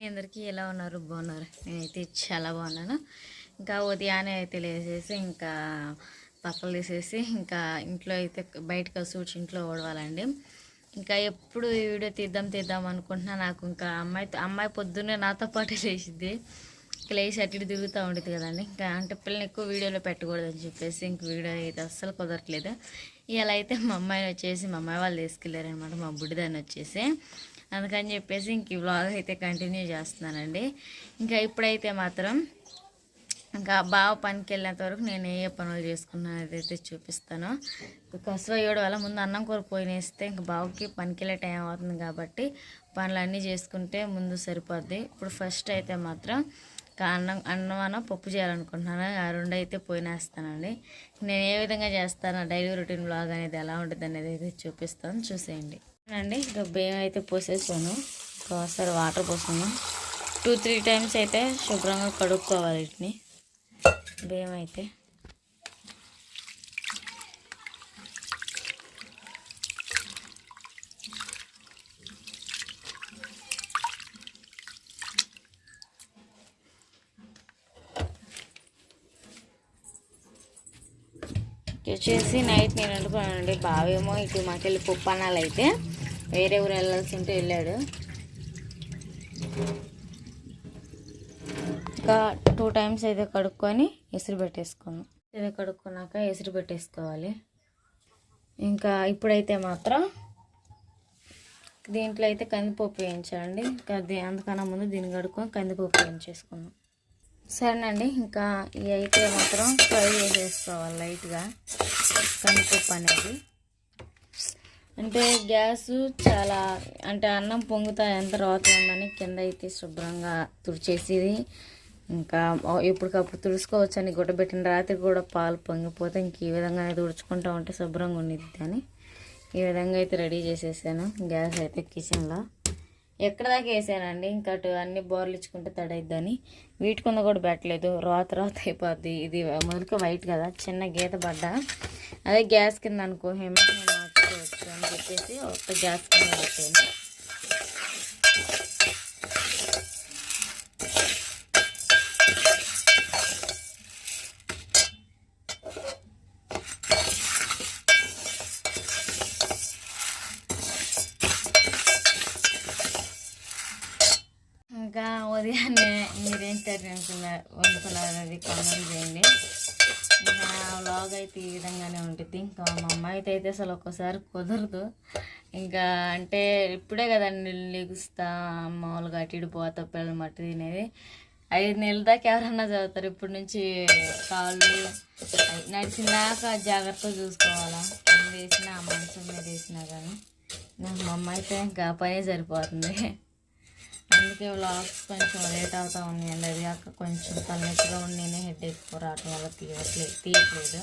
అందరికీ ఎలా ఉన్నారు? బాగున్నారు? నేనైతే చాలా బాగున్నాను. ఇంకా ఉదయాన్నే అయితే లేసేసి ఇంకా పక్కలు తీసేసి ఇంకా ఇంట్లో అయితే బయటకు సూచి ఇంట్లో ఓడవాలండి. ఇంకా ఎప్పుడు ఈ వీడియో తీద్దాం తీద్దాం అనుకుంటున్నా నాకు ఇంకా అమ్మాయి అమ్మాయి పొద్దున్నే నాతో పాటు లేచిద్ది. ఇంకా లేచి అటు ఇటు తిరుగుతూ ఉండేది కదండి. ఇంకా అంటే పిల్లని ఎక్కువ వీడియోలో పెట్టకూడదని చెప్పేసి ఇంక వీడియో అయితే అస్సలు కుదరట్లేదు. ఇలా అయితే మా అమ్మాయిని వచ్చేసి మా అమ్మాయి వాళ్ళు తీసుకెళ్ళారనమాట మా బుడ్డిదాన్ని వచ్చేసి. అందుకని చెప్పేసి ఇంక ఈ వ్లాగ్ అయితే కంటిన్యూ చేస్తున్నానండి. ఇంకా ఇప్పుడైతే మాత్రం ఇంకా బావ పనికి వెళ్ళేంత వరకు నేను ఏ పనులు చేసుకున్నాను అదైతే చూపిస్తాను. కసువ వల్ల ముందు అన్నం కూర పోయినేస్తే ఇంక బావకి పనికి వెళ్ళే టైం అవుతుంది కాబట్టి పనులన్నీ చేసుకుంటే ముందు సరిపోద్ది. ఇప్పుడు ఫస్ట్ అయితే మాత్రం ఇంకా అన్నం అన్నం అన్న పప్పు చేయాలనుకుంటున్నాను. ఆ రెండు అయితే పోయినేస్తానండి నేను ఏ విధంగా చేస్తాను డైలీ రొటీన్ బ్లాగ్ అనేది ఎలా ఉంటుంది అనేది అయితే చూపిస్తాను. చూసేయండి. అండి ఇక బియ్యం అయితే పోసేసాను. ఒకసారి వాటర్ పోసాను టూ త్రీ టైమ్స్ అయితే శుభ్రంగా కడుక్కోవాలి వీటిని. బియ్యం అయితే. వచ్చేసి నైట్ నేను వండుకున్నానండి. బావేమో ఇటు మాకెళ్ళి పుప్పన్నాలు అయితే వేరే ఊరు వెళ్ళాల్సి ఉంటే వెళ్ళాడు. ఇంకా టూ టైమ్స్ అయితే కడుక్కొని ఎసురు పెట్టేసుకున్నాం. ఇది కడుక్కున్నాక ఎసురు పెట్టేసుకోవాలి. ఇంకా ఇప్పుడైతే మాత్రం దీంట్లో అయితే కందిపప్పు వేయించండి ఇంకా దీ- అందుకన్నా ముందు దీన్ని కడుక్కొని కందిపప్పు వేయించేసుకున్నాం సరేనండి ఇంకా ఇవి అయితే మాత్రం ఫ్రై చేసేసుకోవాలి లైట్గా. కందిపప్పు అనేది. అంటే గ్యాస్ చాలా అంటే అన్నం పొంగుతా ఎంత రోత ఉందని కింద అయితే శుభ్రంగా తుడిచేసేది. ఇంకా ఎప్పటికప్పుడు తుడుచుకోవచ్చు అని గుడ్డబెట్టిన రాత్రి కూడా పాలు పొంగిపోతే ఇంక ఈ విధంగా తుడుచుకుంటూ ఉంటే శుభ్రంగా ఉండిద్ది అని ఈ విధంగా అయితే రెడీ చేసేసాను. గ్యాస్ అయితే కిచెన్లో. ఎక్కడ దాకా వేసానండి? ఇంకా అటు అన్ని బోర్లు ఇచ్చుకుంటే తడైద్దని. వీటి కింద కూడా పెట్టలేదు. రోత రోత అయిపోద్ది. ఇది మొదలుక వైట్ కదా చిన్న గీత పడ్డ. అదే గ్యాస్ కింద అనుకో హేమ మార్చుకోవచ్చు ఒక గ్యాస్ కింద పెట్టాను ఇంకా ఉదయాన్నే మీరేం కర్రీ అనుకున్నారు వండుకున్నారు అది కామెంట్ చేయండి. వ్లాగ్ అయితే ఈ విధంగానే ఉంటుంది ఇంకా మా అమ్మాయి అయితే అసలు ఒక్కోసారి కుదరదు. ఇంకా అంటే ఇప్పుడే కదండి లెగుస్తా మామూలుగా అటు ఇటు పోతా పిల్లలు మట్టి తినేది. ఐదు నెలల దాకా ఎవరన్నా చదువుతారు. ఇప్పటి నుంచి కాళ్ళు నడిచినాక జాగ్రత్తగా చూసుకోవాలా. కింద వేసినా మంచం మీద వేసినా కానీ నాకు మా అమ్మ అయితే ఇంకా పనే సరిపోతుంది. అందుకే వ్లాగ్స్ కొంచెం లేట్ అవుతా ఉన్నాయండి అది కాక కొంచెం తలనొప్పిగా ఉండి హెడ్ ఎక్కువ రావటం వల్ల తీయట్లేదు తీయట్లేదు.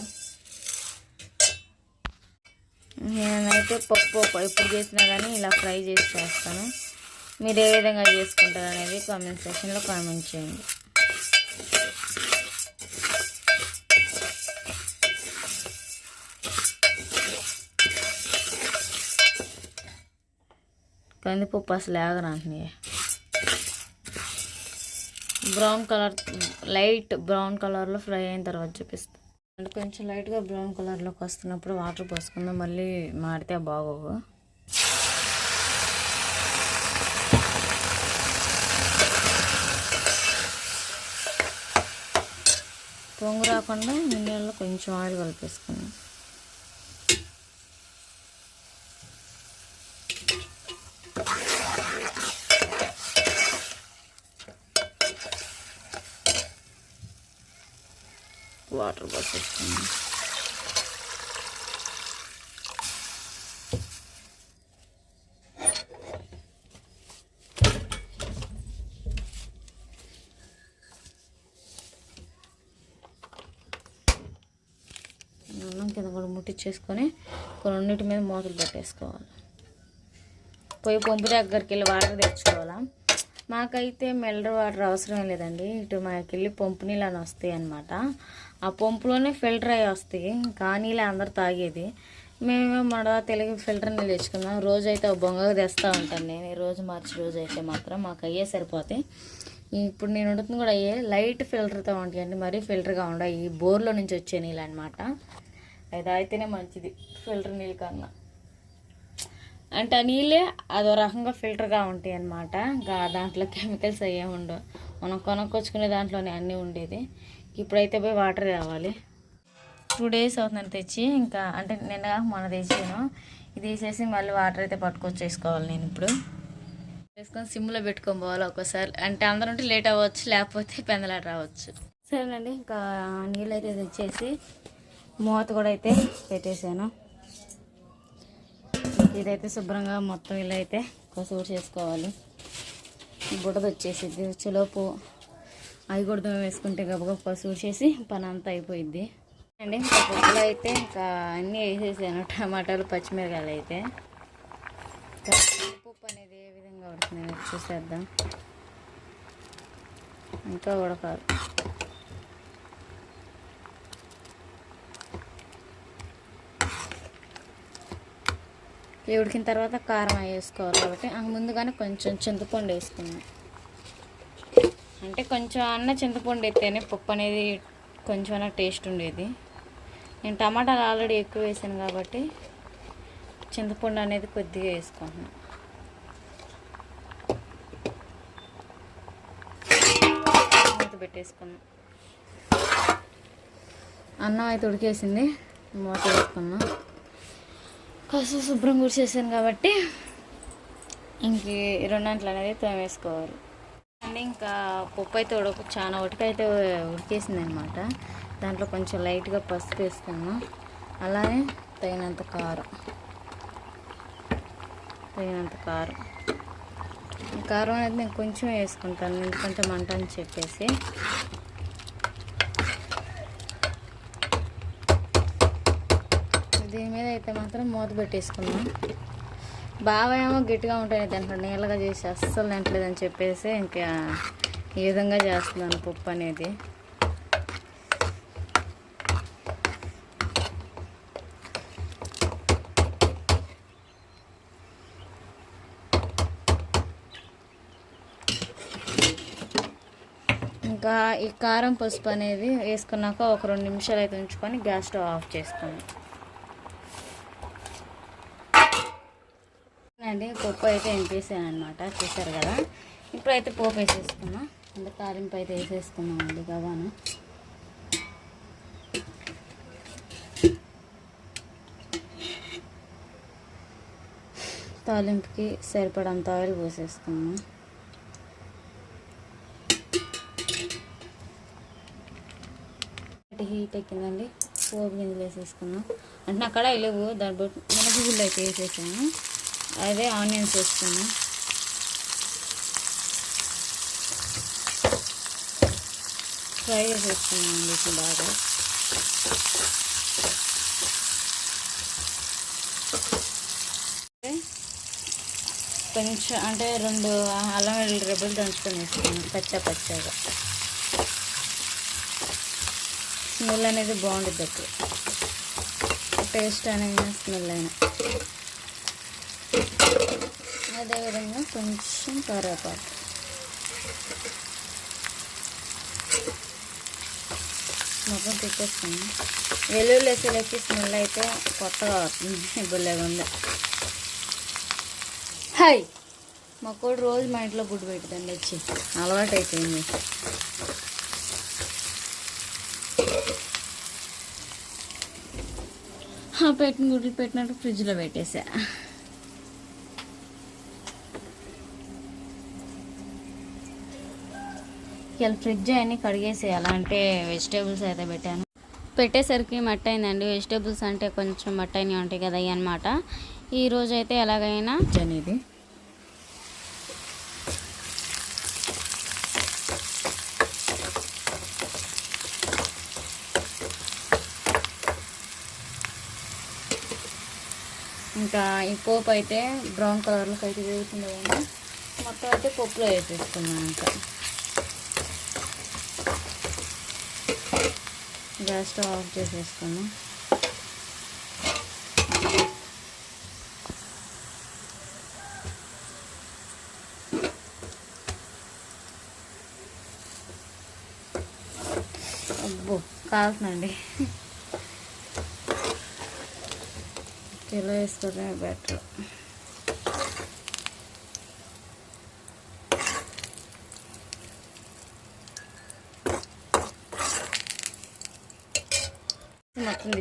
నేనైతే పప్పు ఎప్పుడు చేసినా కానీ ఇలా ఫ్రై చేసి చేస్తాను. మీరు ఏ విధంగా చేసుకుంటారు అనేది కామెంట్ సెక్షన్లో కామెంట్ చేయండి. కందిపప్పు అసలు ఆగరంటున్నాయి బ్రౌన్ కలర్ లైట్ బ్రౌన్ కలర్లో ఫ్రై అయిన తర్వాత చూపిస్తాను కొంచెం లైట్గా బ్రౌన్ కలర్లోకి వస్తున్నప్పుడు వాటర్ పోసుకుందాం మళ్ళీ మాడితే బాగోవు. పొంగు రాకుండా మిన్నెల్లో కొంచెం ఆయిల్ కలిపేసుకున్నాం వాటర్ పోసేసుకున్నాం అన్నం కింద కూడా ముట్టించేసుకొని కొన్నిటి మీద మూతలు పెట్టేసుకోవాలి. పోయి పొంపు దగ్గరికి వెళ్ళి వాటర్ తెచ్చుకోవాలా? మాకైతే మిల్లర్ వాటర్ అవసరం లేదండి. ఇటు మాకెళ్ళి పంపు నీళ్ళు అని వస్తాయి అనమాట ఆ పంపులోనే ఫిల్టర్ అయ్యి వస్తాయి. కానీలే అందరు తాగేది. మేమే మన తెలుగు ఫిల్టర్ నీళ్ళు తెచ్చుకున్నాం. రోజు అయితే ఒక తెస్తూ ఉంటాను నేను. ఈ రోజు మార్చి రోజు అయితే మాత్రం మాకు అయ్యే సరిపోతాయి. ఇప్పుడు నేను వండుతుంది కూడా అయ్యే లైట్ ఫిల్టర్తో ఉంటాయండి మరీ ఫిల్టర్గా ఉండవు. ఈ బోర్లో నుంచి వచ్చే నీళ్ళు అనమాట అది అయితేనే మంచిది. ఫిల్టర్ నీళ్ళు కన్నా. అంటే ఆ నీళ్ళే అదో రకంగా ఫిల్టర్గా ఉంటాయి అన్నమాట ఇంకా దాంట్లో కెమికల్స్ అయ్యే ఉండవు. మనం కొనుక్కొచ్చుకునే దాంట్లోనే అన్నీ ఉండేది. ఇప్పుడైతే పోయి వాటర్ తేవాలి. టూ డేస్ అవుతుందని తెచ్చి ఇంకా అంటే నిన్న మన మొన్న తెచ్చాను ఇది వేసేసి మళ్ళీ వాటర్ అయితే పట్టుకొచ్చేసుకోవాలి నేను ఇప్పుడు. వేసుకొని సిమ్లో పెట్టుకొని పోవాలి ఒక్కోసారి అంటే అందరూ ఉంటే లేట్ అవ్వచ్చు లేకపోతే పెందలాట రావచ్చు. సరేనండి ఇంకా నీళ్ళు అయితే తెచ్చేసి మూత కూడా అయితే పెట్టేశాను. ఇదైతే శుభ్రంగా మొత్తం ఇలా అయితే కసూరు చేసుకోవాలి. బుడద వచ్చేసిద్ది. వచ్చేలోపు అవి కూడా వేసుకుంటే గబగబ కసూరు చేసి పని అంతా అయిపోయిద్ది. అండి ఇంకా పప్పులో అయితే ఇంకా అన్నీ వేసేసాను. టమాటాలు పచ్చిమిరకాయలు అయితే. పప్పు అనేది ఏ విధంగా ఉడుతుంది చూసేద్దాం. ఇంకా ఉడకాలి. ఇవి ఉడికిన తర్వాత కారం వేసుకోవాలి కాబట్టి ముందుగానే కొంచెం చింతపండు వేసుకున్నాం అంటే కొంచెం అన్న చింతపండు ఎత్తేనే పప్పు అనేది కొంచెం అన్న టేస్ట్ ఉండేది. నేను టమాటాలు ఆల్రెడీ ఎక్కువ వేసాను కాబట్టి చింతపండు అనేది కొద్దిగా వేసుకుంటున్నాను మూత పెట్టేసుకున్నాం అన్నం అయితే ఉడికేసింది మూత వేసుకున్నాం కాస్త శుభ్రం కూడా చేశాను కాబట్టి ఇంక ఈ రెండంట్లు అనేది తోమేసుకోవాలి. అండ్ ఇంకా పప్పు అయితే ఉడక చాలా ఉడకైతే ఉడికేసింది అనమాట దాంట్లో కొంచెం లైట్గా పసుపు వేసుకున్నాం అలానే తగినంత కారం. తగినంత కారం. కారం అనేది నేను కొంచెం వేసుకుంటాను. ఎందుకంటే మంట అని చెప్పేసి. దీని మీద అయితే మాత్రం మూత పెట్టేసుకున్నాం బాగా ఏమో గట్టిగా ఉంటాయి దాంట్లో నీళ్ళగా చేసి అస్సలు తింటలేదని చెప్పేసి ఇంకా ఈ విధంగా చేస్తున్నాను పప్పు అనేది. ఇంకా ఈ కారం పసుపు అనేది వేసుకున్నాక ఒక రెండు నిమిషాలు అయితే ఉంచుకొని గ్యాస్ స్టవ్ ఆఫ్ చేసుకున్నాం అండి. పప్పు అయితే ఎంపేసాను అనమాట చూసారు కదా? ఇప్పుడైతే పోపు వేసేసుకున్నాం. అంటే తాలింపు అయితే వేసేసుకున్నాం అండి గవాను తాలింపుకి సరిపడంత ఆయిల్ పోసేసుకున్నాం. హీట్ ఎక్కిందండి. పోపు గింజలు వేసేసుకున్నాం. అంటే అక్కడ లేవు దాన్ని బట్టి మినపగుళ్ళు అయితే వేసేసాను. అదే ఆనియన్స్ వేసుకున్నాం ఫ్రై చేసేసుకున్నాం వీటిని బాగా. కొంచెం అంటే రెండు అల్లం వెల్లుల్లి రెబ్బలు దంచుకొని వేసుకున్నాం పచ్చ పచ్చగా. స్మెల్ అనేది బాగుంటుంది అప్పుడు. టేస్ట్ అనేది స్మెల్ అయినా. అదేవిధంగా కొంచెం కరివేపాకు. మొత్తం పెట్టేసుకున్నాం వెల్లుల్లి వేసేలోకి స్మెల్ అయితే కొత్తగా వస్తుంది. బుల్లగా ఉంది. హాయ్ మా కూడా రోజు మా ఇంట్లో గుడ్డు పెట్టుదండి వచ్చి. అలవాటు అయిపోయింది. పెట్టిన గుడ్లు పెట్టినట్టు ఫ్రిడ్జ్లో పెట్టేసా. తీసుకెళ్ళి ఫ్రిడ్జ్ అన్నీ కడిగేసేయాలి? అంటే వెజిటేబుల్స్ అయితే పెట్టాను. పెట్టేసరికి మట్ అయిందండి వెజిటేబుల్స్ అంటే కొంచెం మట్ అయినవి ఉంటాయి కదా అవి అనమాట ఈరోజు అయితే ఎలాగైనా అనేది ఇంకా ఈ పోపు అయితే బ్రౌన్ కలర్లోకి అయితే వేగుతుంది మొత్తం అయితే పప్పులో వేసేసుకున్నాను ఇంకా గ్యాస్ స్టవ్ ఆఫ్ చేసేసుకున్నాం అబ్బో కాల్తుందండి. ఎలా వేసుకోవడమే బెటర్.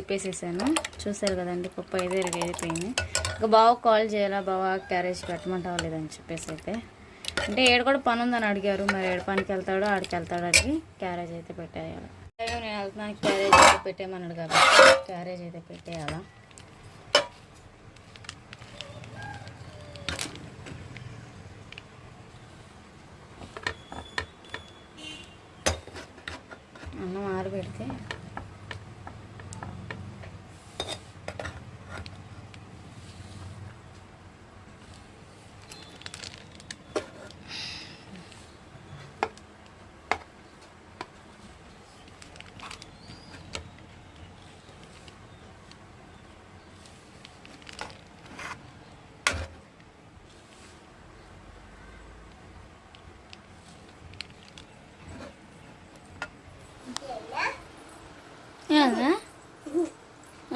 మొత్తం చూసారు కదండి పప్పు అయితే ఇరగైపోయింది ఇంకా బావ కాల్ చేయాలా బావ క్యారేజ్ పెట్టమంటావా లేదని చెప్పేసి అయితే. అంటే ఏడు కూడా పని ఉందని అడిగారు మరి ఏడు పనికి వెళ్తాడో ఆడికి వెళ్తాడో అడిగి క్యారేజ్ అయితే పెట్టేయాలి. నేను వెళ్తున్నాను క్యారేజ్ అయితే పెట్టేయమన్నాడు కాబట్టి క్యారేజ్ అయితే పెట్టేయాలా. అన్నం ఆరబెడితే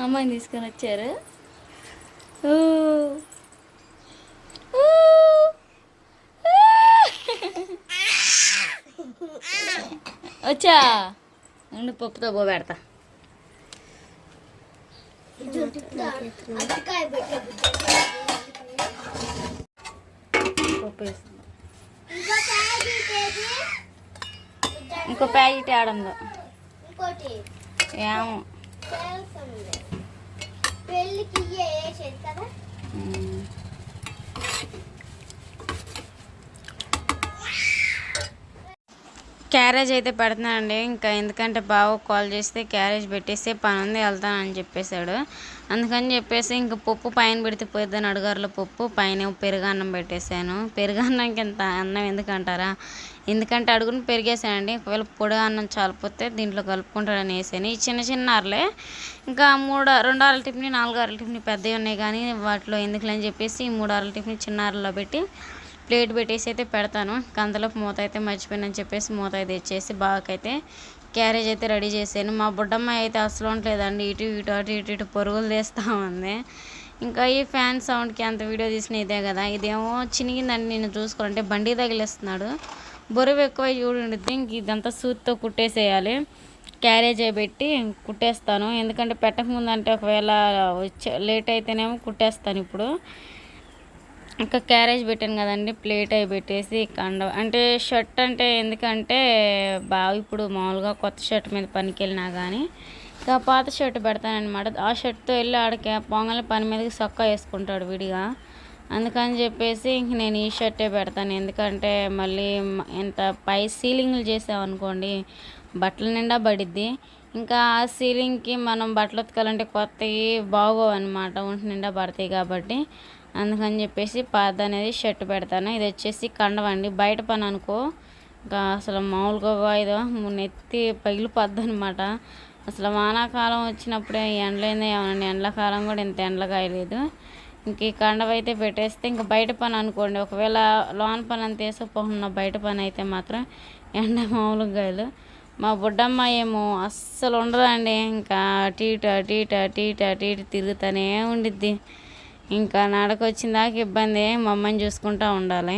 అమ్మాయిని తీసుకొని వచ్చారు. వచ్చా? ఉండు పప్పుతో పో పెడతా. పప్పు వేస్తుంది ఇంకో ప్యాకెట్ ఇంకోటి. ఏమో. పెళ్ళికి వేసేది కదా క్యారేజ్ అయితే పెడుతున్నానండి ఇంకా ఎందుకంటే బావ కాల్ చేస్తే క్యారేజ్ పెట్టేస్తే పని ఉంది వెళ్తానని చెప్పేశాడు. అందుకని చెప్పేసి ఇంక పప్పు పైన పెడితే పోయిద్దని అడుగారులో పప్పు పైన పెరుగన్నం పెట్టేశాను. పెరుగన్నంకి ఇంత అన్నం ఎందుకంటారా? ఎందుకంటే అడుగును పెరిగేసానండి ఒకవేళ పొడి అన్నం చాలిపోతే దీంట్లో కలుపుకుంటాడని వేసాను. ఈ చిన్న చిన్న అరలే ఇంకా మూడు రెండు అరల టిఫిన్ నాలుగు అరల టిఫిన్ పెద్దవి ఉన్నాయి కానీ వాటిలో ఎందుకులని చెప్పేసి ఈ మూడు అరల టిఫిన్ చిన్న అరలో పెట్టి ప్లేట్ పెట్టేసి అయితే పెడతాను. ఇంకా మూత అయితే మర్చిపోయినని చెప్పేసి మూత అయితే ఇచ్చేసి అయితే క్యారేజ్ అయితే రెడీ చేశాను. మా బుడ్డమ్మ అయితే అసలు ఉండలేదండి. ఇటు ఇటు అటు ఇటు ఇటు పరుగులు తీస్తూ ఉంది ఇంకా ఈ ఫ్యాన్ సౌండ్కి అంత వీడియో తీసిన ఇదే కదా. ఇదేమో చినిగిందండి నేను చూసుకోవాలంటే. బండి తగిలిస్తున్నాడు. బరువు ఎక్కువ చూడండి ఇంక ఇదంతా సూత్తో కుట్టేసేయాలి. క్యారేజ్ పెట్టి కుట్టేస్తాను. ఎందుకంటే పెట్టకముందంటే ఒకవేళ వచ్చే లేట్ అయితేనేమో కుట్టేస్తాను ఇప్పుడు. ఇంకా క్యారేజ్ పెట్టాను కదండి ప్లేట్ అవి పెట్టేసి కండ అంటే షర్ట్ అంటే ఎందుకంటే బాగా ఇప్పుడు మామూలుగా కొత్త షర్ట్ మీద పనికి వెళ్ళినా కానీ ఇంకా పాత షర్ట్ పెడతానమాట ఆ షర్ట్తో వెళ్ళి ఆడికి పొంగల్ పని మీదకి సొక్కా వేసుకుంటాడు విడిగా. అందుకని చెప్పేసి ఇంక నేను ఈ షర్టే పెడతాను. ఎందుకంటే మళ్ళీ ఎంత పై సీలింగ్లు చేసామనుకోండి బట్టల నిండా పడిద్ది. ఇంకా ఆ సీలింగ్కి మనం బట్టలు ఉతకాలంటే కొత్తవి బాగోవు అనమాట ఒంటి నిండా పడతాయి కాబట్టి. అందుకని చెప్పేసి పాద అనేది షర్ట్ పెడతాను. ఇది వచ్చేసి కండవండి బయట పని అనుకో ఇంకా అసలు మామూలుగా ఏదో నెత్తి పగిలిపోద్ది అనమాట అసలు వానాకాలం వచ్చినప్పుడే ఎండలైందే ఏమనండి ఎండాకాలం కూడా ఇంత ఎండలు కాయలేదు. ఇంక ఈ కండవ అయితే పెట్టేస్తే ఇంకా బయట పని అనుకోండి. ఒకవేళ లోన్ పని అంత వేసుకోకుండా బయట పని అయితే మాత్రం ఎండ మామూలుగా కాయలు. మా బుడ్డమ్మ ఏమో అస్సలు ఉండదండి. ఇంకా అటు ఇటు అటు ఇటు అటు ఇటు అటు ఇటు తిరుగుతూనే ఉండిద్ది. ఇంకా నడక వచ్చిన దాకా ఇబ్బంది మమ్మల్ని చూసుకుంటూ ఉండాలి.